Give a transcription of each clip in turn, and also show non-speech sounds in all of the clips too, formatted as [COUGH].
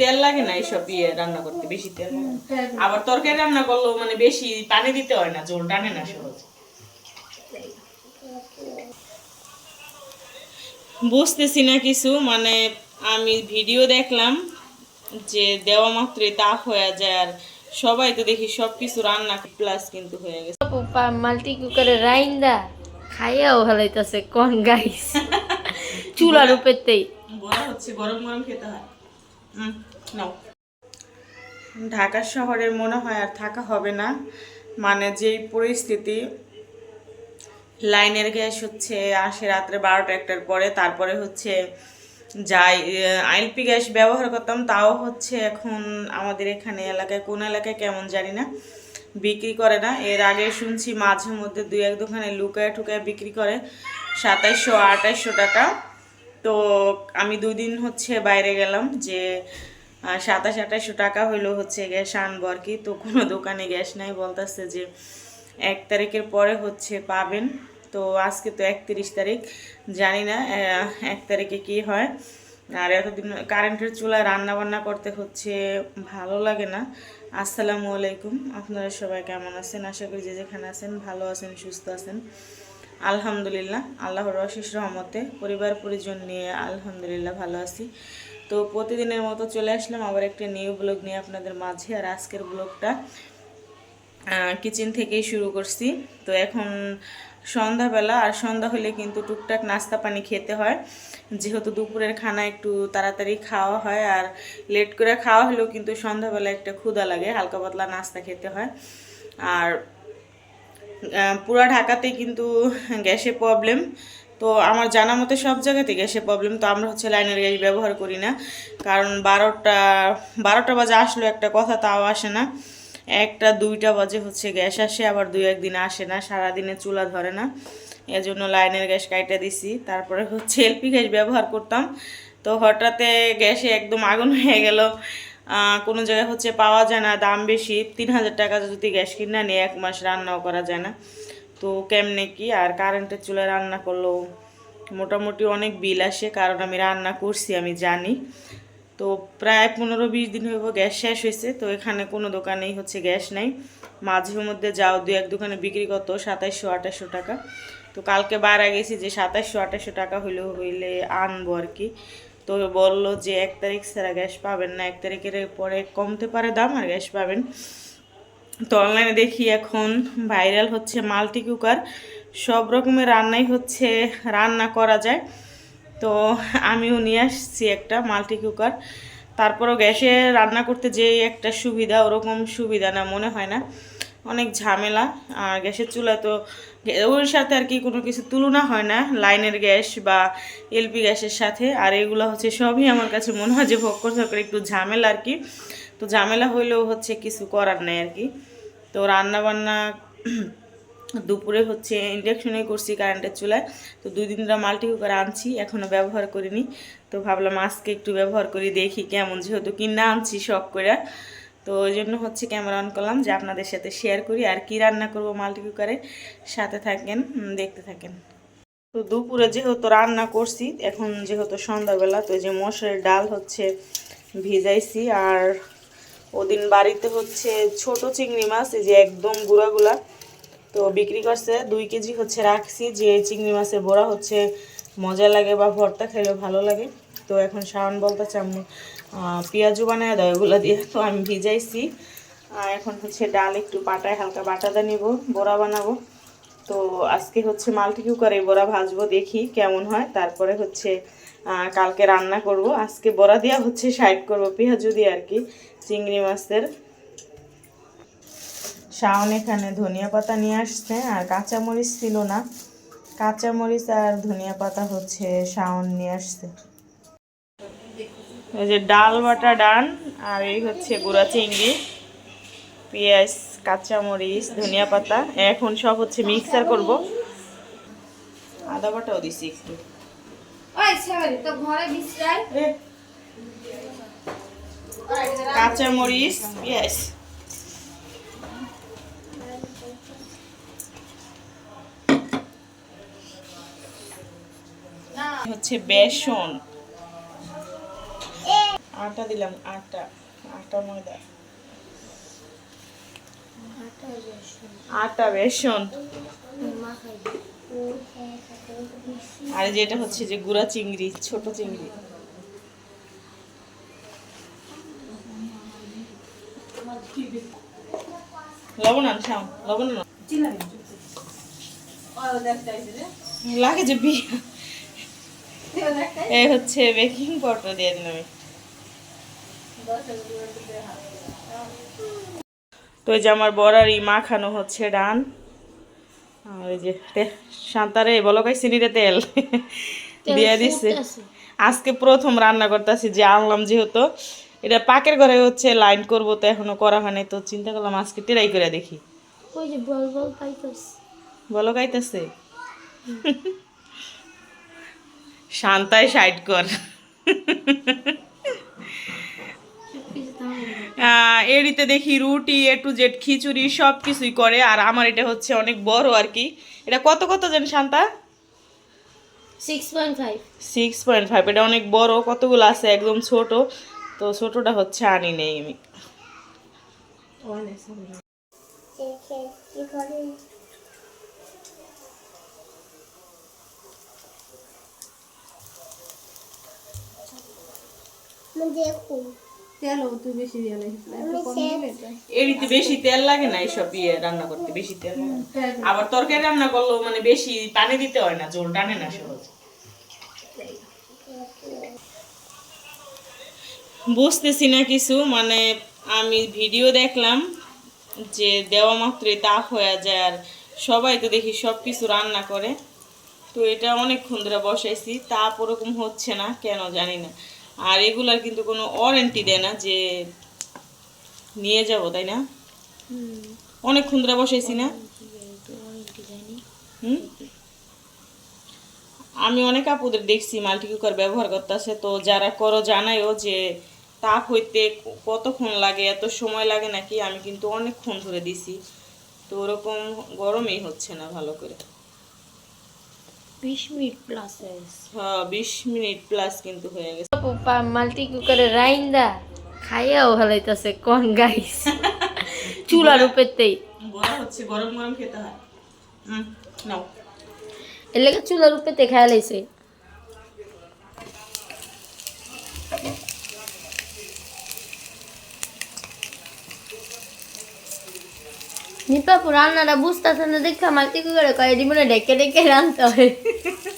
তেল লাগে না এইসব ইয়ে রান্না করতে বেশি তেল আবার তরকারি রান্না করলেও মানে বেশি পানি দিতে হয় না জল টানে না সহজ। বুঝতেছি না কিছু মানে আমি ভিডিও দেখলাম যে দেওয়া মাত্রই তাপ হয়ে যায় আর সবাই তো দেখি সব কিছু রান্না প্লাস কিন্তু হয়ে গেছে। মাল্টি কুকারে রাইন্দা খাইয়াও ভালাইতেছে কোন গাইস [LAUGHS] চুলার উপরতেই বলা হচ্ছে গরম গরম খেতে হয়। হুম, ঢাকা শহরে মনে হয় আর থাকা হবে না। মানে যেই পরিস্থিতি, লাইনের গ্যাস হচ্ছে, আসে রাত্রে বারোটা একটার পরে, তারপরে হচ্ছে যাই আইএলপি গ্যাস ব্যবহার করতাম, তাও হচ্ছে এখন আমাদের এখানে এলাকায়, কোন এলাকায় কেমন জানি না, বিক্রি করে না। এর আগে শুনছি মাঝে মধ্যে দুই এক দোকানে লুকায় ঠুকায় বিক্রি করে, সাতাইশশো আঠাইশশো টাকা। তো আমি দুই দিন হচ্ছে বাইরে গেলাম যে সাতাশ, আঠাশশো টাকা হইল হচ্ছে গ্যাস আনব আর কি। তো কোনো দোকানে গ্যাস নাই, বলতেছে যে এক তারিখের পরে হচ্ছে পাবেন। তো আজকে তো একত্রিশ তারিখ, জানি না এক তারিখে কি হয়। আর এতদিন কারেন্টের চুলায় রান্না বান্না করতে হচ্ছে ভালো লাগে না। আসসালামু আলাইকুম, আপনারা সবাই কেমন আছেন? আশা করি যে যেখানে আছেন ভালো আছেন, সুস্থ আছেন। আলহামদুলিল্লাহ, আল্লাহর অশেষ রহমতে পরিবার পরিজন নিয়ে আলহামদুলিল্লাহ ভালো আছি। তো প্রতিদিনের মতো চলে আসলাম আবার একটা নিউ ব্লগ নিয়ে আপনাদের মাঝে। আর আজকের ব্লগটা কিচেন থেকেই শুরু করছি। তো এখন সন্ধ্যাবেলা, আর সন্ধ্যা হলে কিন্তু টুকটাক নাস্তা পানি খেতে হয়। যেহেতু দুপুরের খানা একটু তাড়াতাড়ি খাওয়া হয়, আর লেট করে খাওয়া হলেও কিন্তু সন্ধ্যাবেলা একটা ক্ষুদা লাগে, হালকা পাতলা নাস্তা খেতে হয়। আর পুরা ঢাকাতেই কিন্তু গ্যাসের প্রবলেম তো আমার জানা মতে সব জায়গাতে গ্যাসের প্রবলেম তো আমরা হচ্ছে লাইনের গ্যাস ব্যবহার করি না। কারণ বারোটা বারোটা বাজে আসলো একটা কথা, তাও আসে না। একটা, দুইটা বাজে হচ্ছে গ্যাস আসে, আবার দুই একদিন আসে না, সারাদিনে চুলা ধরে না। এজন্য লাইনের গ্যাস কাইটা দিছি, তারপরে হচ্ছে এলপি গ্যাস ব্যবহার করতাম। তো হঠাৎ গ্যাসে একদম আগুন [LAUGHS] হয়ে গেল। কোনো জায়গায় হচ্ছে পাওয়া যায় না, দাম বেশি। তিন হাজার টাকা যদি গ্যাস কিনা নিয়ে এক মাস রান্নাও করা যায় না। তো কেমনে কি? আর কারেন্টের চুলায় রান্না করলেও মোটামুটি অনেক বিল আসে, কারণ আমি রান্না করছি, আমি জানি। তো প্রায় পনেরো বিশ দিন হইব গ্যাস শেষ হয়েছে, তো এখানে কোনো দোকানেই হচ্ছে গ্যাস নাই। মাঝে মধ্যে যাও, দু এক দোকানে বিক্রি করতো সাতাইশশো আঠাশশো টাকা। তো কালকে বাইরে গেছি যে সাতাইশশো আঠাশশো টাকা হইলেও হইলে আনব আর কি। তো বলল যে এক তারিখ ছাড়া গ্যাস পাবেন না, এক তারিখের পরে কমতে পারে দাম, আর গ্যাস পাবেন। তো অনলাইনে দেখি এখন ভাইরাল হচ্ছে মাল্টি কুকার সব রকমের রান্নাই হচ্ছে রান্না করা যায়। তো আমিও নিয়ে আসছি একটা মাল্টি কুকার তারপরও গ্যাসে রান্না করতে যে একটা সুবিধা, ওরকম সুবিধা না, মনে হয় না। অনেক ঝামেলা, আর গ্যাসের চুলা তো ওর সাথে আর কি কোনো কিছু তুলনা হয় না, লাইনের গ্যাস বা এলপি গ্যাসের সাথে, আর এগুলো হচ্ছে সবই আমার কাছে মনে হয় যে ভোগ করতে করে একটু ঝামেলা আর কি। তো ঝামেলা হইলেও হচ্ছে কিছু করার নেই আর কি। তো রান্না বান্না [CLEARS THROAT] দুপুরে হচ্ছে ইন্ডাকশনে করছি কারেন্টের চুলায়। তো দুই দিন ধরে মাল্টি কুকার আনছি এখনও ব্যবহার করিনি। তো ভাবলাম আজকে একটু ব্যবহার করি, দেখি কেমন যেহেতু কিনা আনছি শখ করে। তো ওই জন্য হচ্ছে ক্যামেরা অন করলাম যে আপনাদের সাথে শেয়ার করি আর কি রান্না করব মাল্টি কুকারে সাথে থাকেন দেখতে থাকেন। তো দুপুরে যেহেতু রান্না করছি, এখন যেহেতু সন্ধ্যাবেলা, তো যে মশারের ডাল হচ্ছে ভিজাইছি আর ওদিন বাড়িতে হচ্ছে ছোট চিংড়ি মাছ, এই যে একদম গুঁড়াগুলা। তো বিক্রি করছে, দুই কেজি হচ্ছে রাখছি, যে চিংড়ি মাছের বড়া হচ্ছে মজা লাগে বা ভর্তা খেলে ভালো লাগে। তো এখন শাওন বলতে চাম্মু পেঁয়াজু বানায় দেয় ওগুলো দিয়ে। তো আমি ভিজাইছি। এখন হচ্ছে ডাল একটু পাটায় হালকা বাটাটা নিব, বড়া বানাবো। তো আজকে হচ্ছে মাল্টি কুকারে বড়া ভাজবো দেখি কেমন হয়। তারপরে হচ্ছে কালকে রান্না করব। আজকে বড়া দিয়া হচ্ছে সাইড করব পেঁয়াজু দিয়ে আর কি, চিংড়ি মাছের। শাওন এখানে ধনিয়া পাতা নিয়ে আসছে, আর কাঁচামরিচ ছিল না। কাঁচামরিচ আর ধনিয়া পাতা হচ্ছে শাওন নিয়ে আসছে। এই যে ডাল বাটা ডান, আর এই হচ্ছে গুঁড়া চিংড়ি, পেঁয়াজ। কাঁচামরিচ ধনিয়া পাতা এখন সব হচ্ছে মিক্সার করব। আদা বাটাও দিছি একটু। কাঁচামরিচ পেঁয়াজ। হচ্ছে বেসন। আটা দিলাম আটা আটা ময়দা। আটা বেসন। আর যেটা হচ্ছে যে গুড়া চিংড়ি, ছোট চিংড়ি। লবণ আন লবণ লাগে যে এই হচ্ছে বেকিং পাউডার দিয়ে দিলাম এই যে আমার বড়ারই মাখানো হচ্ছে ডান। আর এই যে তে- শান্তারে বলো কাই চিনিতে [LAUGHS] তেল দিয়ে দিচ্ছে আজকে প্রথম রান্না করতেছি যে আনলাম যেহেতু। এটা পাকের ঘরে হচ্ছে লাইন করব তো এখনও করা হয় নাই তো চিন্তা করলাম আজকে ট্রাই করে দেখি। ওই যে বল বল বলো গাইতেছে [LAUGHS] শান্তায় সাইড কর। [LAUGHS] এড়িতে দেখি রুটি এ টু জেড খিচুড়ি সব কিছুই করে। আর আমার এটা হচ্ছে অনেক বড় আর কি। এটা কত কত জন Shanta? Six point five six point five এটা অনেক বড় কতগুলো আছে? একদম ছোট। তো ছোটটা হচ্ছে আনি নেই আমি। এড়িতে বেশি তেল লাগে না এইসব ইয়ে রান্না করতে বেশি তেল আবার তরকারি রান্না করলেও মানে বেশি পানি দিতে হয় না জোর টানে না সহজ। বুঝতেছি না কিছু মানে আমি ভিডিও দেখলাম যে দেওয়া মাত্রই তাপ হয়ে যায় আর সবাই তো দেখি সব কিছু রান্না করে। তো এটা অনেকক্ষণ ধরে বসাইছি তাপ ওরকম হচ্ছে না কেন জানি না। আর এগুলার কিন্তু কোনো ওয়ারেন্টি দেয় না যে নিয়ে যাব তাই না? অনেকক্ষণ ধরে বসাইছি না? আমি অনেক আপুদের দেখছি মাল্টি কুকার ব্যবহার করতেছে তো যারা করো জানাইও যে তাপ হইতে কতক্ষণ লাগে এত সময় লাগে নাকি আমি কিন্তু অনেকক্ষণ ধরে দিছি। তো ওরকম গরমই হচ্ছে না ভালো করে। বিশ মিনিট প্লাস হ্যাঁ বিশ মিনিট প্লাস কিন্তু হয়ে গেছে। মাল্টি কুকারে রাইন্দা। খাইয়াও হালাইতাছে কোন গাইস? [LAUGHS] চুলার উপরতেই। বলা হচ্ছে গরম গরম খেতে হয়। নাও। এর লেগে চুলার উপরতে খাইয়া লাইছে। নিপাপু রান্নাটা বুঝতেছে না দেখা মাল্টি কুকারে কয়ে দিব না ডেকে ডেকে রানতে হয়। [LAUGHS]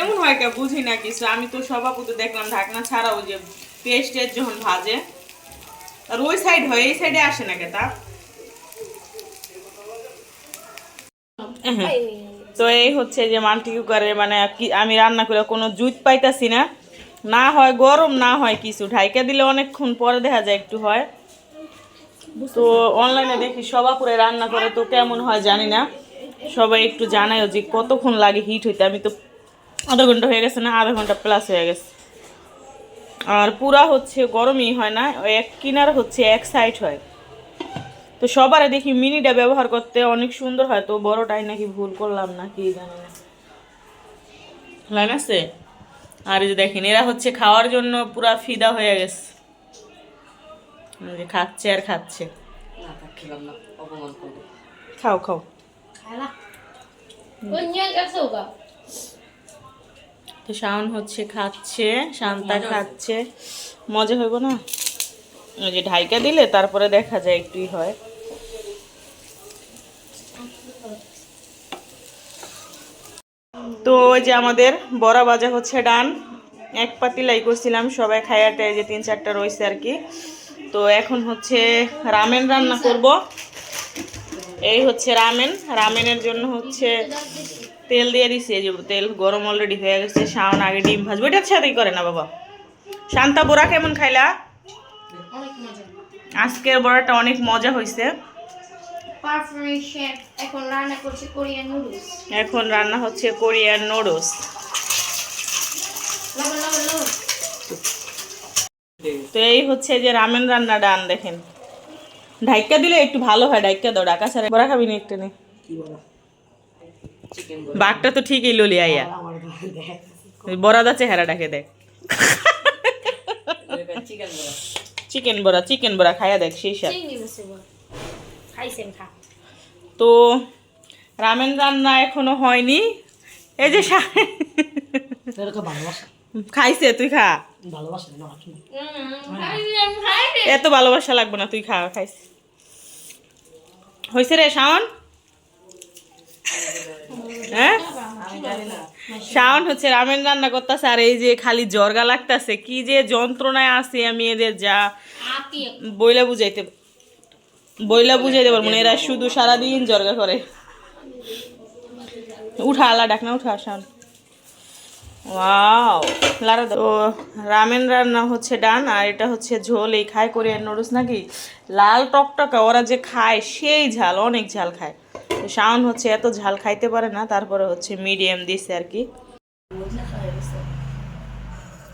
এমন হয় কে বুঝি না কিছু আমি তো সভাপতি দেখলাম ঢাকনা ছাড়াও যে পেস্টের যখন ভাজে আর ওই সাইড হয় এই সাইডে আসে না কেতা তো এই হচ্ছে যে মাল্টি কুকারে মানে আমি রান্না করে কোনো জুত পাইতাছি না। না হয় গরম না হয় কিছু ঢাইকা দিলে অনেকক্ষণ পরে দেখা যায় একটু হয়। তো অনলাইনে দেখি সবাপুরে রান্না করে তো কেমন হয় জানি না। সবাই একটু জানায়ও যে কতক্ষণ লাগে হিট হইতে আমি তো আধা ঘণ্টা হয়ে গেছে না আধা ঘণ্টা প্লাস হয়ে গেছে। আর পুরা হচ্ছে গরমই হয় না ওই এক কিনার হচ্ছে এক সাইড হয়। তো সবারে দেখি মিনিটা ব্যবহার করতে অনেক সুন্দর হয় তো বড়টাই নাকি ভুল করলাম না কি জানি না। লাইন আছে? আর এই যে দেখেন এরা হচ্ছে খাওয়ার জন্য পুরা ফিদা হয়ে গেছে। খাচ্ছে আর খাচ্ছে। খাও খাও। তো শাওন হচ্ছে খাচ্ছে শান্তা খাচ্ছে। মজা হইব না? ওই যে ঢাইকা দিলে তারপরে দেখা যায় একটুই হয়। তো ওই যে আমাদের বড়া বাজা হচ্ছে ডান। এক পাতিলাই করছিলাম সবাই খাইয়াতে যে তিন চারটা রয়েছে আর কি। তো এখন হচ্ছে রামেন রান্না করব। এই হচ্ছে রামেন। রামেনের জন্য হচ্ছে তেল দিয়ে দিছি এই যে তেল গরম অলরেডি হয়ে গেছে শাওন আগে ডিম ভাজবো। এটার সাথেই করে না বাবা। শান্তা বোরা কেমন খাইলা? আজকের বড়াটা অনেক মজা হয়েছে এখন রান্না করছে কোরিয়ান নুডলস। এখন রান্না হচ্ছে কোরিয়ান নুডলস। তো এই হচ্ছে যে রামেন রান্না ডান দেখেন। ঢাইকা দিলে একটু ভালো হয় ঢাইকা দাও ঢাকা ছাড়া বড়া খাবি না একটু নে। বাঘটা তো ঠিকই ললি আইয়া বরাদা চেহারাটাকে দেখ। চিকেন বড়া? চিকেন বড়া খাইয়া দেখ সেই সাথে তো রামেন রান্না এখনও হয়নি। এই যে খাইছে তুই খা। এত ভালোবাসা লাগবে না তুই খা খাইছে। হয়েছে রে শাওন? হ্যাঁ? শাওন হচ্ছে রামেন রান্না করতেছে, আর এই যে খালি জর্গা লাগতাছে, কি যে যন্ত্রণায় আছে আমি এদের যা বইলা বুঝাইতে বইলা বুঝাইতে পারব এরা শুধু সারাদিন জর্গা করে। উঠা, আলা ডাক না উঠা, শাওন। রামেন রান্না হচ্ছে ডান, আর এটা হচ্ছে ঝোল, এই খায় কোরিয়ান নুডলস নাকি? লাল টকটকা, ওরা যে খায়, সেই ঝাল, অনেক ঝাল খায়। শাওন হচ্ছে এত ঝাল খাইতে পারে না তারপরে হচ্ছে মিডিয়াম দিছে আর কি।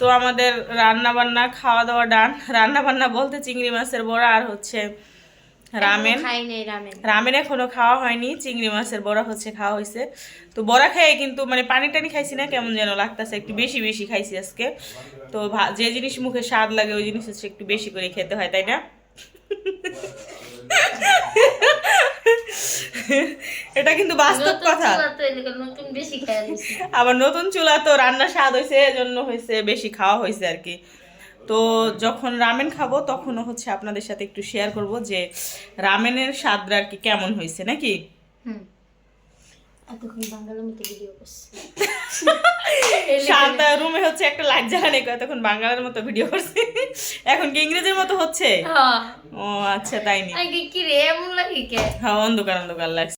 তো আমাদের রান্না বান্না খাওয়া দাওয়া ডান। রান্না বান্না বলতে চিংড়ি মাছের বড়া আর হচ্ছে রামেন। রামেন। এখনও খাওয়া হয়নি চিংড়ি মাছের বড়া হচ্ছে খাওয়া হয়েছে তো বড়া খেয়ে কিন্তু মানে পানি টানি খাইছি না কেমন যেন লাগতেছে একটু বেশি বেশি খাইছি আজকে। তো যে জিনিস মুখে স্বাদ লাগে ওই জিনিস হচ্ছে একটু বেশি করে খেতে হয় তাই না? এটা কিন্তু বাস্তব কথা। আবার নতুন চুলা তো রান্না স্বাদ হয়েছে এজন্য হয়েছে বেশি খাওয়া হয়েছে আর কি। তো যখন রামেন খাব তখনও হচ্ছে আপনাদের সাথে একটু শেয়ার করব যে রামেনের স্বাদটা আর কি কেমন হয়েছে নাকি? হুম। এতক্ষণ বাঙালির মতো ভিডিও করছি। [LAUGHS] শান্ত রুমে হচ্ছে একটা লাইট জ্বালানি করে তখন বাংলার মতো ভিডিও করছে। এখন কি ইংরেজির মতো হচ্ছে? হ্যাঁ। ও আচ্ছা তাই নি। কি রে এমন লাগে কে? হ্যাঁ অন্ধকার অন্ধকার লাগছে।